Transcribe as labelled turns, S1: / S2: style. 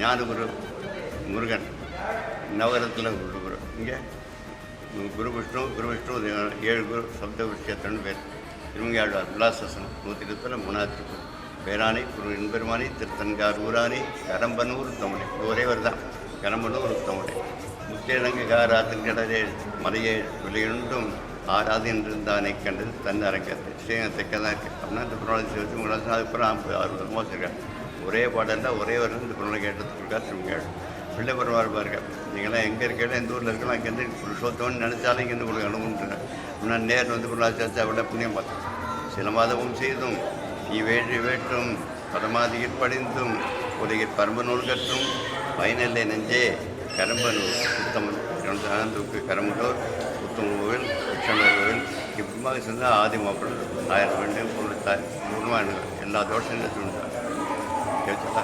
S1: ஞானகுரு முருகன் நவகரத்தில் குரு குரு இங்கே குரு விஷ்ணு குரு விஷ்ணு ஏழு குரு சப்த விஷயத்தன் பேர். திருமங்கையாழ்வார் விலாசசனம் நூற்றி இருபத்தில் மூணாவது திருப்பூர் பேராணி குரு எண்பெருமானி திருத்தன்கார் ஊராணி கரம்பனூர் தமிழை ஒரே ஒரு தான் கரம்பனூர் தமிழை முத்தேழங்கு கடலே மலையே விளையுண்டும் ஆறாது என்றிருந்தானே கண்டது தன் அரங்கத்தை. ஸ்ரீரங்க தெற்கதான் இருக்குது அப்படின்னா இந்த புராணத்தை வச்சு உங்களுக்கு அதுக்கப்புறம் ஆறு வருஷமாக வச்சுருக்காங்க ஒரே பாடலில் ஒரே ஒரு இந்த புராணை கேட்டதுக்கு திருமங்கையாள் பிள்ளை பெருமாள் பாருங்க. நீங்களாம் எங்கே இருக்கீங்களோ எந்த ஊரில் இருக்கலாம் இங்கேருந்து புருஷோத்தவன் நினச்சாலும் இங்கேருந்து உங்களுக்கு அனுபவம் முன்னாடி நேரில் வந்து பொருளாச்சாச்சா விட புண்ணியம் பார்த்தோம். சில மாதமும் செய்தும் நீ வேற்றி வேற்றும் பரமாதியில் படிந்தும் உலகில் பரம்பு நூல் கற்றும் பயனில்லை நெஞ்சே கரம்பனூர் உத்தமன் ஆனந்தூக்கு கரம்பனூர் உத்தமவில் கிருஷ்ணனூரில் இப்பமாக சென்றால் ஆதி மாப்பிள்ளை ஆயிரம் வேண்டும் பொருள் தாய் பூர்ணமாக எல்லா தோஷங்களும் 一日啦。